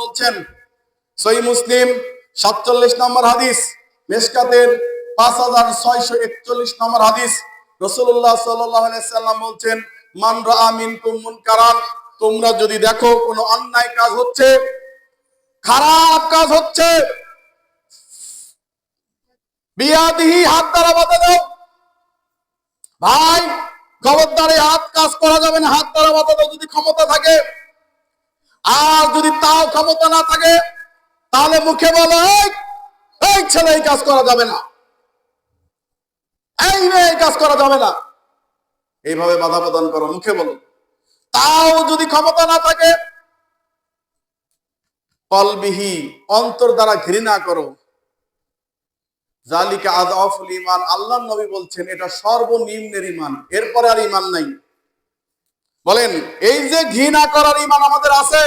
বলছেন মুসলিম, সাতচল্লিশ নম্বর হাদিস মেশকাতের পাঁচ হাজার একচল্লিশ নম্বর হাদিস রসুল্লাহ সাল্লাম বলছেন, মান আমিন কুমুন কারান তোমরা যদি দেখো কোনো অন্যায় কাজ হচ্ছে, খারাপ কাজ হচ্ছে, বিয়াদিহি হাত দ্বারা দাও। ভাই, খবরদারে হাত কাজ করা যাবে না, হাত দ্বারা বাধা দাও, যদি ক্ষমতা থাকে। আর যদি তাও ক্ষমতা না থাকে, তাহলে মুখে বলো, এই ছেলে এই কাজ করা যাবে না। এই মেয়ে এই কাজ করা যাবে না। এইভাবে বাধা প্রদান করো, মুখে বলো। তাও যদি ক্ষমতা না থাকে, কলবিহি অন্তর দ্বারা ঘৃণা করো। জালিকা আদাফুল ইমান আল্লাহ নবী বলছেন, এটা সর্বনিম্নের ইমান এরপরে আর ইমান নাই। বলেন, এই যে ঘৃণা করার ইমান আমাদের আছে?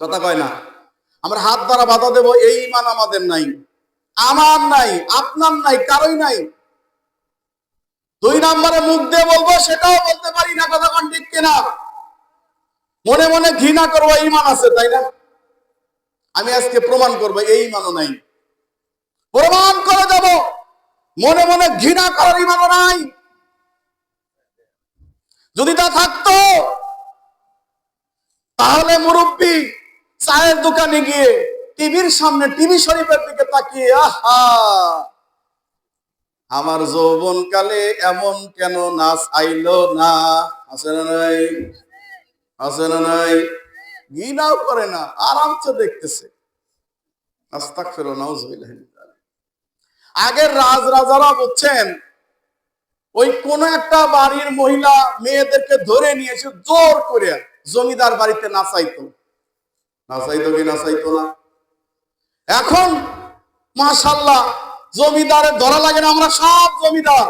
কথা কয় না। আমরা হাত দ্বারা বাধা দেব, এই ইমান আমাদের নাই। আমার নাই, আপনার নাই, কারোই নাই। দুই নম্বরে মুখ দিয়ে বলব, সেটাও বলতে পারি না, কথা কন ঠিক কিনা? মনে মনে ঘৃণা করব, ইমান আছে, তাই না? আমি আজকে প্রমাণ করব, এই ইমানও নাই। প্রমাণ করে যাব মনে মনে ঘৃণা করার ইমানও নাই। যদি তা থাকতো, তাহলে মুরব্বী চায়ের দোকানে গিয়ে টিভির সামনে, টিভি শরীফের দিকে তাকিয়ে, আহা! আমার যৌবন কালে এমন কেন নাচ আইলো না? আছে না নাই? আছে না নাই? ঘৃণাও করে না, আরামসে দেখতেছে। আস্তাক ফেরো নাউজুবিল্লাহ। আগের রাজ রাজারা বলছেন ওই কোন একটা বাড়ির মহিলা মেয়েদেরকে ধরে নিয়ে এসে জোর করে জমিদার বাড়িতে নাচাইতো। নাচাইতো কি নাচাইতো না? এখন মাশাল্লাহ জমিদারে ধরা লাগে না, আমরা সব জমিদার।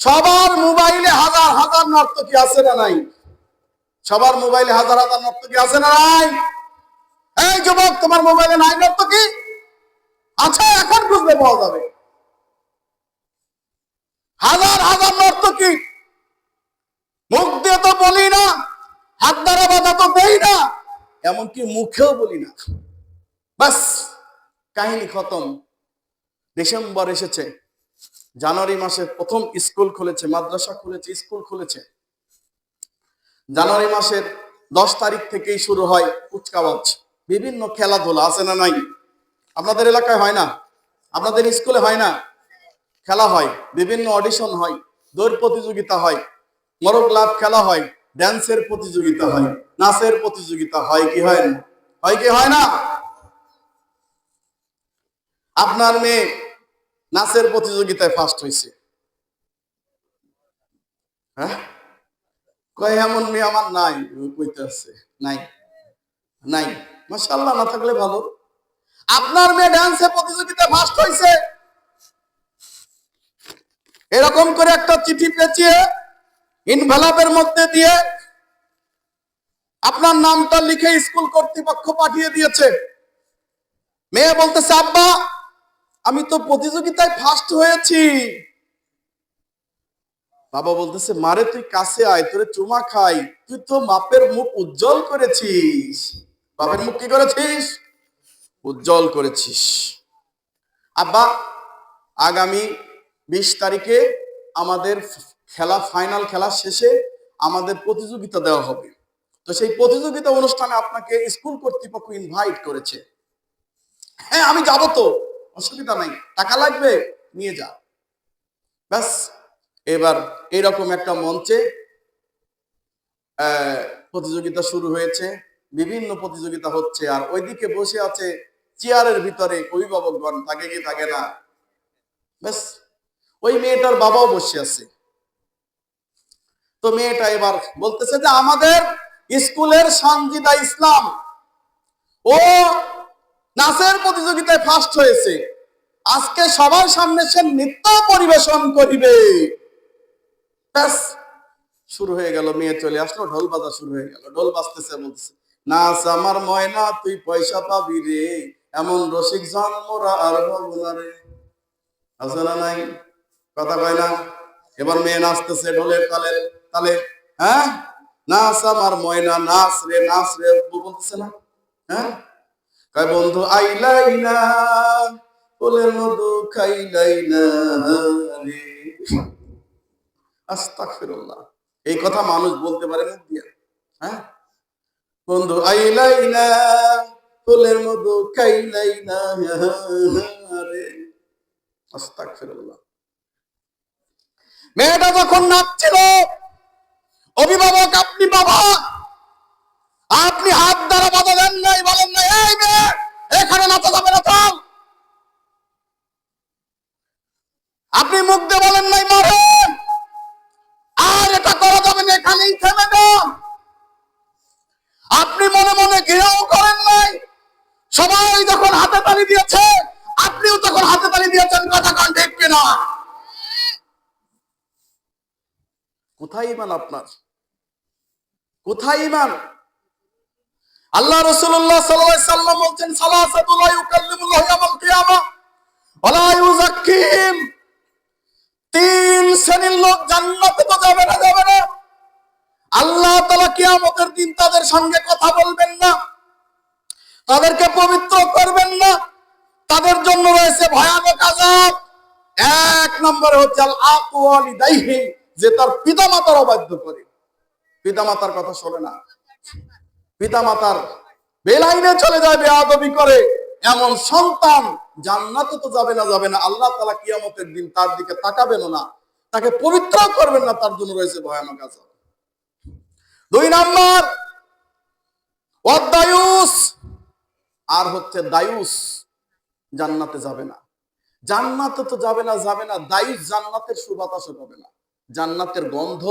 সবার মোবাইলে হাজার হাজার নর্তকী আছে না নাই? সবার মোবাইলে হাজার হাজার নর্তকী আছে না নাই? এই যুবক, তোমার মোবাইলে নাই নর্তকী? আচ্ছা এখন বুঝতে পাওয়া যাবে। হাজার হাজার নর্তকী। মুখ দিয়ে তো বলি না, হাত দ্বারা বাধা তো দেই না, এমনকি মুখেও বলি না। বাস কাহিনী খতম। ডিসেম্বর এসেছে, জানুয়ারি মাসে প্রথম স্কুল খুলেছে, মাদ্রাসা খুলেছে, স্কুল খুলেছে। জানুয়ারি মাসের দশ তারিখ থেকেই শুরু হয় কুচকাওয়াজ বিভিন্ন খেলাধুলা, আছে না নাই? আপনাদের এলাকায় হয় না? আপনাদের স্কুলে হয় না? খেলা হয়, বিভিন্ন অডিশন হয়, দৌড় প্রতিযোগিতা হয় মরক লাভ খেলা হয় ড্যান্সের প্রতিযোগিতা হয়, নাচের প্রতিযোগিতা হয় কি হয় না? হয় কি হয় না? আপনার মেয়ে নাচের প্রতিযোগিতায় ফার্স্ট হয়েছে হ্যাঁ? কয়, এমন মেয়ে আমার নাই নাই নাই। না থাকলে ভালো। আপনার মেয়ে ডান্সের প্রতিযোগিতায় ফার্স্ট হয়েছে এরকম করে একটা চিঠি পেঁচিয়ে ইনভেলাপের মধ্যে দিয়ে আপনার নামটা লিখে স্কুল কর্তৃপক্ষ পাঠিয়ে দিয়েছে। মেয়ে বলতেছে, আব্বা, আমি তো প্রতিযোগিতায় ফার্স্ট হয়েছি। বাবা বলতেছে, মারে, তুই কাছে আয়, তোরে চুমা খাই। তুই তো মাপের মুখ উজ্জ্বল করেছিস। বাপের মুখ কি করেছিস? উজ্জ্বল করেছিস। আব্বা, আগামী বিশ তারিখে আমাদের খেলা ফাইনাল খেলা শেষে আমাদের প্রতিযোগিতা দেওয়া হবে। তো সেই প্রতিযোগিতা অনুষ্ঠানে আপনাকে স্কুল কর্তৃপক্ষ ইনভাইট করেছে। হ্যাঁ আমি যাব তো, অসুবিধা নাই, টাকা লাগবে, নিয়ে যা। ব্যাস, এবার এরকম একটা মঞ্চে প্রতিযোগিতা শুরু হয়েছে, বিভিন্ন প্রতিযোগিতা হচ্ছে, আর ওইদিকে বসে আছে চেয়ারের ভিতরে অভিভাবকগণ, থাকে কি থাকে না? ব্যাস। ওই মেয়েটার বাবাও বসে আছে। তো মেয়েটা এবার বলতেছে যে, আমাদের স্কুলের সঞ্জিদা ইসলাম, ও নাচের প্রতিযোগিতায় ফার্স্ট হয়েছে। আজকে সবার সামনে সে নৃত্য পরিবেশন করিবে। শুরু হয়ে গেল, মেয়ে চলে আসলো, ঢোল বাজা শুরু হয়ে গেল। ঢোল বাজতেছে, বলতেছে, নাচ আমার ময়না, তুই পয়সা পাবি রে, এমন রসিক জন্মরা আর নাই? কথা কয় না? এবার মেয়ে নাচতেছে ঢোলের তালে তালে হ্যাঁ? নাচ আমার ময়না, নাচ রে নাচ রে বলতেছে না? হ্যাঁ? কয়, বন্ধু আইলাই না ফুলের মধু খাইলাই না রে। আস্তাগফিরুল্লাহ। এই কথা মানুষ বলতে পারে মুখ দিয়ে হ্যাঁ? বন্ধু আইলাই না ফুলের মধু খাইলাই না রে। আস্তাগফিরুল্লাহ। মেয়েটা যখন নাচছিল, অভিভাবক, আপনি বাবা, আপনি হাত দ্বারা বাধা দেন নাই, বলেন নাই, এই মেয়ে, এখানে নাচা যাবে না, চল। আপনি মুখ দিয়ে বলেন নাই মারেন আর এটা করা যাবে না, এখানেই থেমে যান আপনি মনে মনে ঘৃণাও করেন নাই, সবাই যখন হাতে তালি দিয়েছে, আপনিও তখন হাতে তালি দিয়েছেন, কথা কন ঠিক কিনা? কোথায় ইমান আপনার? কোথায় ইমান আল্লাহ রসুল্লাহ সাল্লাম বলছেন তিন শ্রেণির লোক জান্নাতে তো যাবে না যাবে না। আল্লাহ তাআলা কিয়ামতের দিন তাদের সঙ্গে কথা বলবেন না, তাদেরকে পবিত্র করবেন না, তাদের জন্য রয়েছে ভয়ানক আযাব। এক নম্বরে হচ্ছে আল আকওয়ালি দাইহি যে তার পিতামাতার অবাধ্য করে। পিতামাতার কথা শোনে না। পিতামাতার বেলাইনে চলে যায়, বেয়াদবি করে। এমন সন্তান জান্নাতে তো যাবে না যাবে না। আল্লাহ তালা কিয়ামতের দিন তার দিকে তাকাবেন না। তাকে পবিত্র করবেন না, তার জন্য রয়েছে ভয়ানক আজাব দুই নাম্বার আর হচ্ছে দায়ুস, জান্নাতে যাবে না। জান্নাতে তো যাবে না যাবে না। দায়ুস জান্নাতের সুবাতাসও পাবে না। জান্নাতের গন্ধ,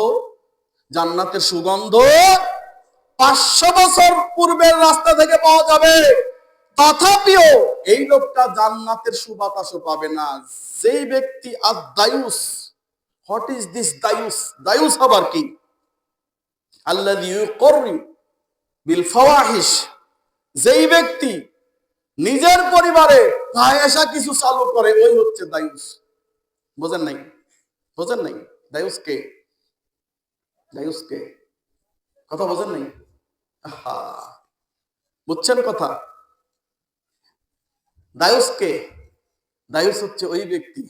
জান্নাতের সুগন্ধ পাঁচশো বছর পূর্বের রাস্তা থেকে পাওয়া যাবে। তথাপিও এই লোকটা জান্নাতের সুবাতাসও পাবে না। সেই ব্যক্তি আর দায়ুস, হোয়াট ইজ দিস দায়ুস? দায়ুস আবার কি? আল্লাহ বিল ফাওয়াহিশ। যেই ব্যক্তি নিজের পরিবারে ফাহেসা কিছু চালু করে, ওই হচ্ছে দায়ুস। বোঝেন নাই? বোঝেন নাই? দায়ুস কে দায়ুস কে কথা বোঝেন নাই আহা, বুঝছেন কথা দায়ুস কে দায়ুস হচ্ছে ওই ব্যক্তি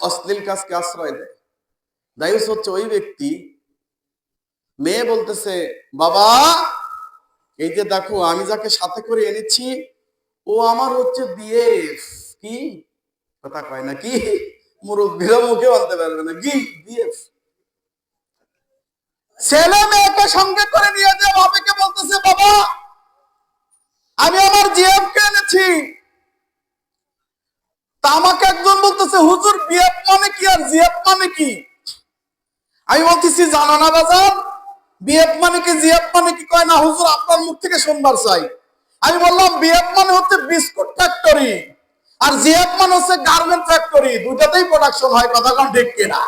অশ্লীল কাজকে আশ্রয় দেয় দায়ুস হচ্ছে ওই ব্যক্তি মেয়ে বলতেছে বাবা এই যে দেখো আমি যাকে সাথে করে এনেছি ও আমার হচ্ছে বিয়ে কি? কথা কয় না কি? তা আমাকে একজন বলতেছে, হুজুর, বিএফ মানে কি আর জিএফ মানে কি? আমি বলতেছি, জানা না বাজার বিএফ মানে কি, জিএফ মানে কি? কয়, না হুজুর, আপনার মুখ থেকে শুনবার চাই। আমি বললাম, বিএফ মানে হচ্ছে বিস্কুট ফ্যাক্টরি আর জিএফ মানে হচ্ছে গার্মেন্ট ফ্যাক্টরি দুটাতেই প্রোডাকশন হয় কথা কোন ঠিক কিনা?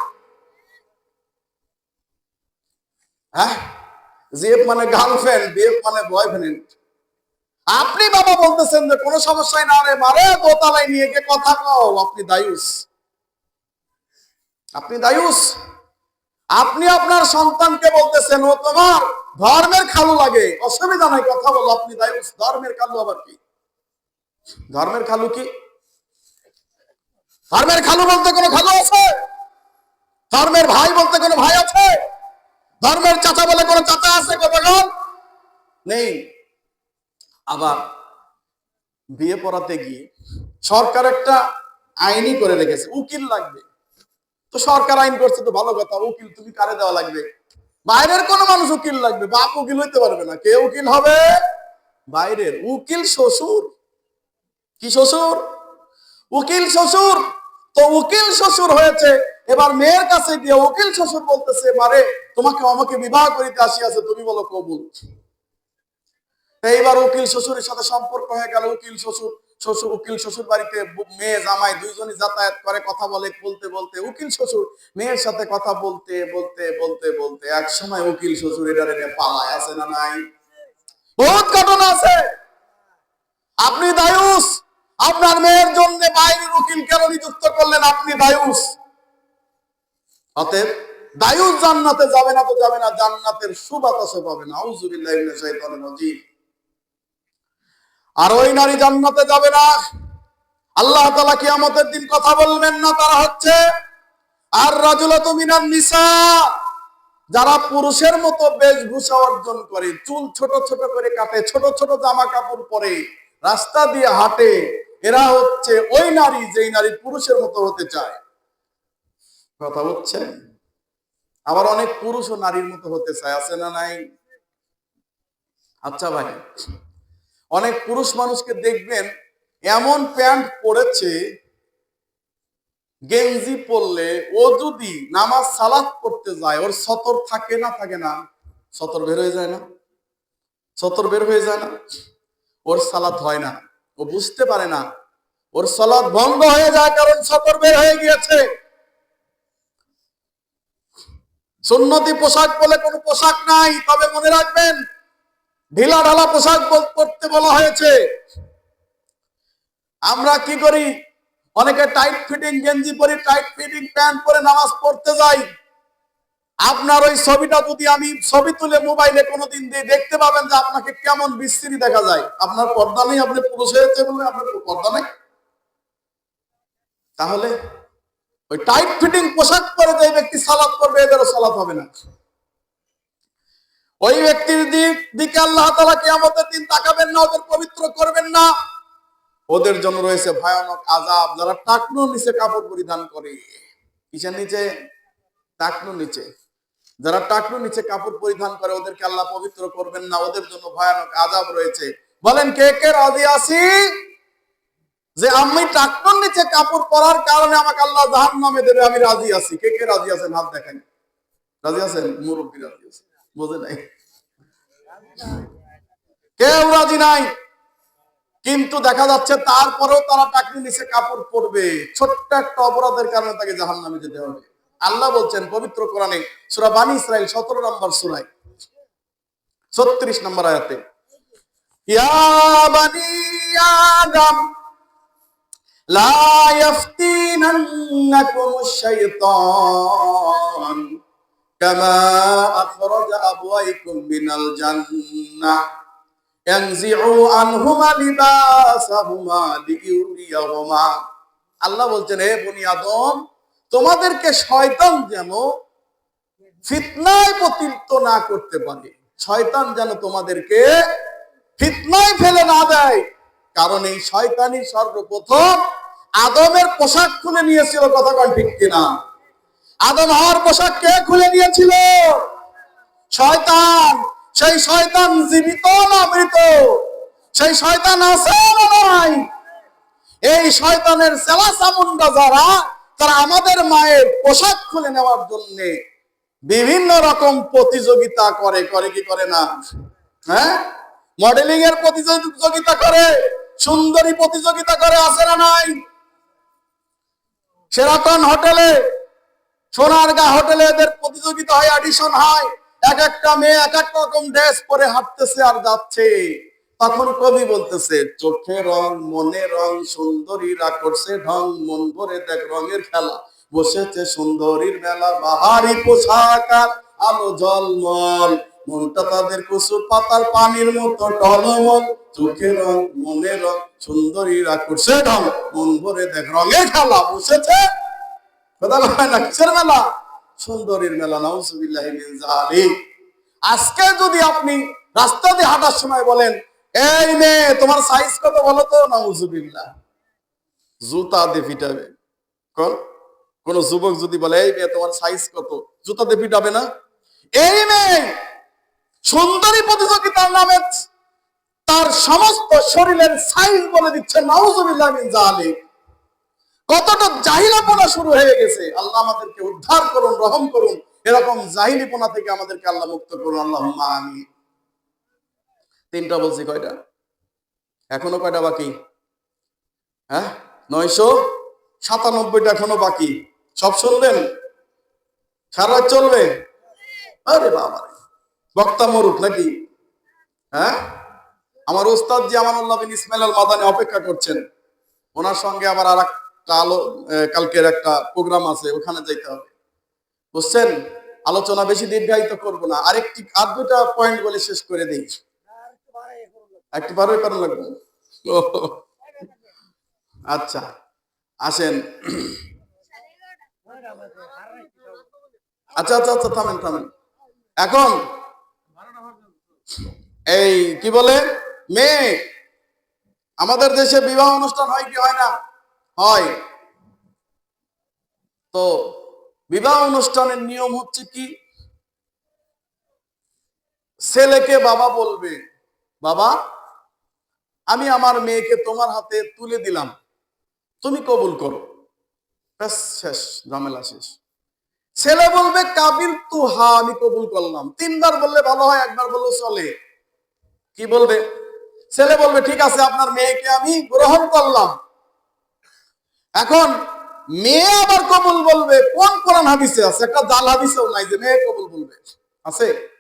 হ্যাঁ? জিএফ মানে গার্লফ্রেন্ড বিএফ মানে বয়ফ্রেন্ড আপনি বাবা বলতেছেন যে, কোনো সমস্যাই না রে, মারে, দোতলায় নিয়ে গিয়ে কথা কও, আপনি দায়ুস। আপনি দায়ুস। আপনি আপনার সন্তানকে বলতেছেন, ও তোমার ধর্মের খালু লাগে, অসুবিধা নাই, কথা বলো, আপনি দায়ুস। ধর্মের খালু আবার কি? ধর্মের খালু কি? ধর্মের খালু বলতে কোনো খালু আছে? ধর্মের ভাই বলতে কোনো ভাই আছে? ধর্মের চাচা বলে কোনো চাচা আছে কতজন নেই। আবার বিয়ে পড়াতে গিয়ে সরকার একটা আইনই করে রেখেছে, উকিল লাগবে। তো সরকার আইন করছে তো ভালো কথা, উকিল তুমি কারে দেওয়া লাগবে? বাইরের কোন মানুষ উকিল লাগবে, বাপ উকিল হইতে পারবে না। কে উকিল হবে? বাইরের। উকিল শ্বশুর। কি শ্বশুর? উকিল শ্বশুর। তো উকিল শ্বশুর হয়েছে, এবার মেয়ের কাছে দিয়ে উকিল শ্বশুর বলতেছে, মারে, তোমাকে আমাকে বিবাহ করিতে আসিয়াছে, তুমি বলো কবুল। এইবার উকিল শ্বশুরের সাথে সম্পর্ক হয়ে গেল। উকিল শ্বশুর শ্বশুর, উকিল শ্বশুর বাড়িতে মেয়ে, জামাই দুইজনই যাতায়াত করে, কথা বলে, বলতে বলতে, উকিল শ্বশুর মেয়ের সাথে কথা বলতে বলতে বলতে বলতে, এক সময় উকিল শ্বশুর এটা রেখে পালায়, আছে না নাই? বহুত ঘটনা আছে। আপনি আপনার মেয়ের জন্য বাইরের উকিল কেন নিযুক্ত করলেন আপনি, দায়ুস? অতএব দায়ুস জান্নাতে যাবে না তো যাবে না, জান্নাতের সুবাতাসও পাবে না। আউযুবিল্লাহি মিনাশ শাইতানির রাজিম। আর ওই নারী জান্নাতে যাবে না। আল্লাহ তাআলা কিয়ামতের দিন কথা বলবেন না, তারা হচ্ছে আর রাজুলাতু মিনান নিসা। যারা পুরুষের মতো বেশভূষা অর্জন করে, চুল ছোট ছোট করে কাটে ছোট ছোট জামা কাপড় পরে, রাস্তা দিয়ে হাঁটে এরা হচ্ছে ওই নারী যেই নারী পুরুষের মতো হতে চায়। কথা হচ্ছে? আবার অনেক পুরুষ ও নারীর মতো হতে চায়, আছে না নাই? আচ্ছা ভাই, অনেক পুরুষ মানুষকে দেখবেন এমন প্যান্ট পরেছে, গেঞ্জি পরলে ও যদি নামাজ সালাত করতে যায়, ওর সতর থাকে না থাকে না? সতর বের হয়ে যায় না? সতর বের হয়ে যায় না? ওর সালাত হয় না। ও বুঝতে পারে না। ওর সলাদ বন্ধ হয়ে যায়, কারণ সতর বের হয়ে গিয়েছে। সুন্নতি পোশাক বলে কোনো পোশাক নাই, তবে মনে রাখবেন, ঢিলা ঢালা পোশাক পরতে বলা হয়েছে। আমরা কি করি? অনেকে টাইট ফিটিং গেঞ্জি পরি টাইট ফিটিং প্যান্ট পরে নামাজ পড়তে যাই। আপনার ওই ছবিটা যদি আমি ছবি তুলে মোবাইলে কোনোদিন দিয়ে দেখতে পাবেন যে আপনাকে কেমন বিস্তৃতি দেখা যায়। আপনার পর্দা নেই, আপনি পুরুষ হয়েছে বলে আপনার পর্দা নেই। তাহলে ওই টাইট ফিটিং পোশাক পরে যে ব্যক্তি সালাত করবে এদেরও সালাত হবে না। ওই ব্যক্তির দিক আল্লাহ তালা কিয়ামতের দিন তাকাবেন না, ওদের পবিত্র করবেন না। ওদের জন্য রয়েছে ভয়ানক আজাব যারা টাকনো নিচে কাপড় পরিধান করে নিচে টাকনো নিচে। যারা টাকনুর নিচে কাপড় পরিধান করে, ওদেরকে আল্লাহ পবিত্র করবেন না। ওদের জন্য ভয়ানক আজাব রয়েছে। বলেন, কে কে রাজি আছি? যে আমি টাকনুর নিচে কাপড় পরার কারণে আমাকে আল্লাহ জাহান নামে দেবে, আমি রাজি আছি। কে কে রাজি আছেন? হাত দেখেন। রাজি আছেন? মুরব্বী রাজি আছে। বোঝে নাই। কেউ রাজি নাই। কিন্তু দেখা যাচ্ছে, তারপরেও তারা টাকরি নিচে কাপড় পরবে। ছোট্ট একটা অপরাধের কারণে তাকে জাহান নামে যেতে হবে। আল্লাহ বলছেন, পবিত্র কোরআনে সুরা বানী ইসরাইল সতেরো নম্বর সুরাই ছত্রিশ নম্বর আয়াতে আদম, লা আনহুমা লিবাসাহুমা লিইউরিয়াহুমা আল্লাহ বলছেন, হে বনি আদম তোমাদেরকে শয়তান যেন ফিতনায় পতিত না করতে পারে। শয়তান যেন তোমাদেরকে ফিতনায় ফেলে না দেয়। কারণ এই শয়তানি সর্বপ্রথম আদমের পোশাক খুলে নিয়েছিল, কথা কন ঠিক কিনা? আদম হওয়ার পোশাক কে খুলে নিয়েছিল? শয়তান। সেই শয়তান জীবিত না মৃত? সেই শয়তান আছে না নাই? এই শয়তানের সেলা চামুন্ডা যারা তারা আমাদের মায়ের পোশাক খুলে নেওয়ার জন্য বিভিন্ন রকম প্রতিযোগিতা করে করে কি করে না? হ্যাঁ? মডেলিং এর প্রতিযোগিতা করে, সুন্দরী প্রতিযোগিতা করে, আছে না নাই? সেরাটন হোটেলে সোনারগা হোটেলে এদের প্রতিযোগিতা হয় অডিশন হয়। এক একটা মেয়ে এক এক রকম ড্রেস পরে হাঁটতেছে আর যাচ্ছে। তখন কবি বলতেছে, চোখে রং, মনে রং, সুন্দরীরা করছে ঢং, মন ভরে দেখ রঙের খেলা। বসেছে সুন্দরীর মেলা, বাহারি পোশাক আলো জলমল মনটা তাদের কুসুর পাতার পানির মতো টলমল। চোখে রং, মনে রং, সুন্দরীরা করছে ঢং, মন ভরে দেখ রঙের খেলা। বসেছে? কিসের মেলা? সুন্দরীর মেলা, নাউজুবিল্লাহি আজকে যদি আপনি রাস্তা দিয়ে হাঁটার সময় বলেন এই মেয়ে, তোমার সাইজ কত বলো তো? নাউজুবিল্লাহ। জুতা দিয়ে পিটাবে। কোন? কোন যুবক যদি বলে, এই মেয়ে, তোমার সাইজ কত? জুতা দিয়ে পিটাবে না? এই মেয়ে সুন্দরী প্রতিযোগিতার নামে তার সমস্ত শরীরের সাইজ বলে দিচ্ছে, নাউজুবিল্লাহ মিন কতটা জাহিলাপনা শুরু হয়ে গেছে। আল্লাহ আমাদেরকে উদ্ধার করুন, রহম করুন। এরকম জাহিলিপনা থেকে আমাদেরকে আল্লাহ মুক্ত করুন। আল্লাহ তিনটা বলছি, কয়টা? এখনও কয়টা বাকি? হ্যাঁ? নয়শো সাতানব্বইটা এখনও বাকি। সব শুনলেন? সারা চলবে? আরে বাবা বক্তা মরুক নাকি? হ্যাঁ? আমার ওস্তাদ জি আমানুল্লাহ বিন ইসমাইল আল মাদানি অপেক্ষা করছেন। ওনার সঙ্গে আবার আর একটা আলো কালকের একটা প্রোগ্রাম আছে, ওখানে যাইতে হবে। বুঝছেন? আলোচনা বেশি দীর্ঘায়িত করব না। আরেকটি, আর দুটা পয়েন্ট বলে শেষ করে দিই। একটু বারোই করা লাগবে আচ্ছা আসেন। আচ্ছা আচ্ছা আচ্ছা থামেন থামেন। এখন, এই কি বলে? মেয়ে, আমাদের দেশে বিবাহ অনুষ্ঠান হয় কি হয় না? হয়। তো, বিবাহ অনুষ্ঠানের নিয়ম হচ্ছে কি? ছেলেকে বাবা বলবে, বাবা আমি আমার মেয়েকে তোমার হাতে তুলে দিলাম। তুমি কবুল করো। শেষ, ঝামেলা শেষ। ছেলে বলবে কাবিল তু হা, আমি কবুল করলাম। তিনবার বললে ভালো হয়, একবার বললে চলে। কি বলবে? ছেলে বলবে, ঠিক আছে, আপনার মেয়েকে আমি গ্রহণ করলাম। এখন মেয়ে আবার কবুল বলবে, কোন কোরআন হাদিসে আছে? একটা জাল হাদিসেও নাই যে মেয়ে কবুল বলবে। আছে?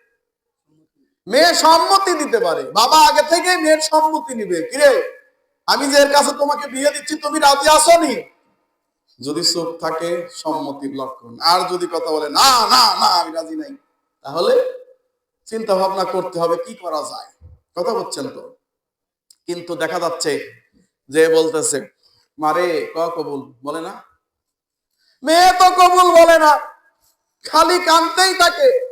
মেয়ে সম্মতি দিতে পারে। বাবা আগে থেকে মেয়ের সম্মতি নিবে। কিরে? আমি যে এর কাছে তোমাকে বিয়ে দিচ্ছি, তুমি রাজি আসনি? যদি চোখ থাকে সম্মতির লক্ষণ আর যদি কথা বলে, না না না, আমি রাজি নাই, তাহলে চিন্তা ভাবনা করতে হবে, কি করা যায়? কথা বলছেন তো? কিন্তু দেখা যাচ্ছে যে বলতেছে, মারে, ক কবুল? বলে না। মেয়ে তো কবুল বলে না। খালি কানতেই থাকে।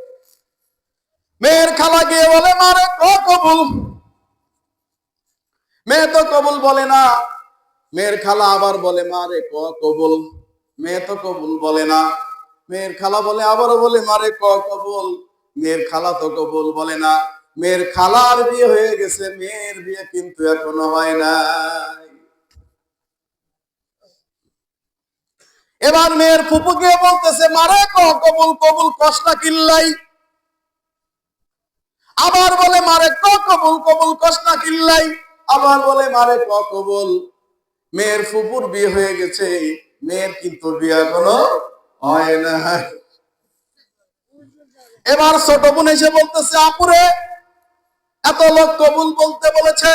মেয়ের খালা গিয়ে বলে মারে ক কবুল। মেয়ে তো কবুল বলে না। মেয়ের খালা আবার বলে মারে ক কবুল? মেয়ে তো কবুল বলে না। মেয়ের খালা বলে, আবারও বলে মারে ক কবুল? মেয়ের খালা তো কবুল বলে না। মেয়ের খালার বিয়ে হয়ে গেছে, মেয়ের বিয়ে কিন্তু এখনও হয় নাই। এবার মেয়ের ফুপু গিয়ে বলতেছে মারে ক কবুল? কবুল কষ্টা কিল্লাই আবার বলে, মারে ক কবুল? কবুল কষ্টা কিল্লাই। আবার বলে, মারে ক কবুল? মেয়ের ফুপুর বিয়ে হয়ে গেছে। মেয়ের কিন্তু বিয়ে এখনও হয় না। এবার ছোট বোন এসে বলতেছে, আপুরে, এত লোক কবুল বলতে বলেছে।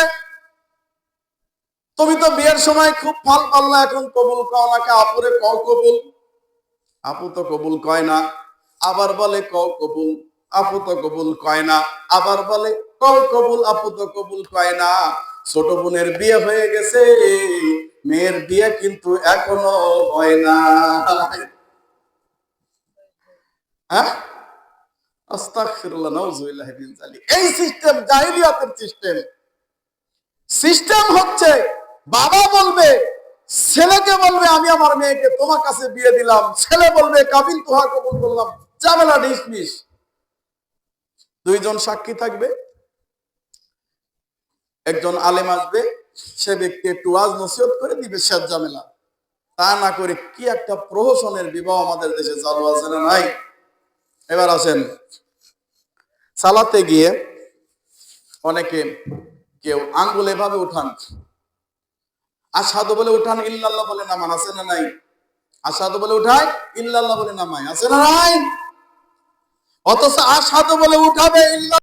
তুমি তো বিয়ের সময় খুব ফল পাল্লা এখন কবুল কও না আপুরে কও কবুল? আপু তো কবুল কয় না। আবার বলে, কও কবুল? আপু তো কবুল কয় না। আবার বলে কও কবুল আপু তো কবুল কয় না। ছোট বোনের বিয়ে হয়ে গেছে, মেয়ের বিয়ে কিন্তু এখনও হয় না। হ্যাঁ? যালিক। এই সিস্টেম হচ্ছে, বাবা বলবে, ছেলেকে বলবে, আমি আমার মেয়েকে তোমার কাছে বিয়ে দিলাম। ছেলে বলবে, কাবিল, তোহা কবুল ঝামেলা ডিসমিস দুইজন সাক্ষী থাকবে। একজন আলেম আসবে, সে ব্যক্তি একটু ওয়াজ নসিহত করে দিবে শেষ ঝামেলা। তা না করে কি একটা প্রহসনের বিবাহ আমাদের দেশে চালু আছে না নাই? এবার আসেন। সালাতে গিয়ে অনেকে কেউ আঙ্গুল এভাবে উঠান। আসাদু বলে উঠান, ইল্লাল্লাহ বলে নামান, আছে না নাই? আসাদু বলে উঠায় ইল্লাল্লাহ বলে নামায়, আছে না নাই? অথচ আসাদু বলে উঠাবে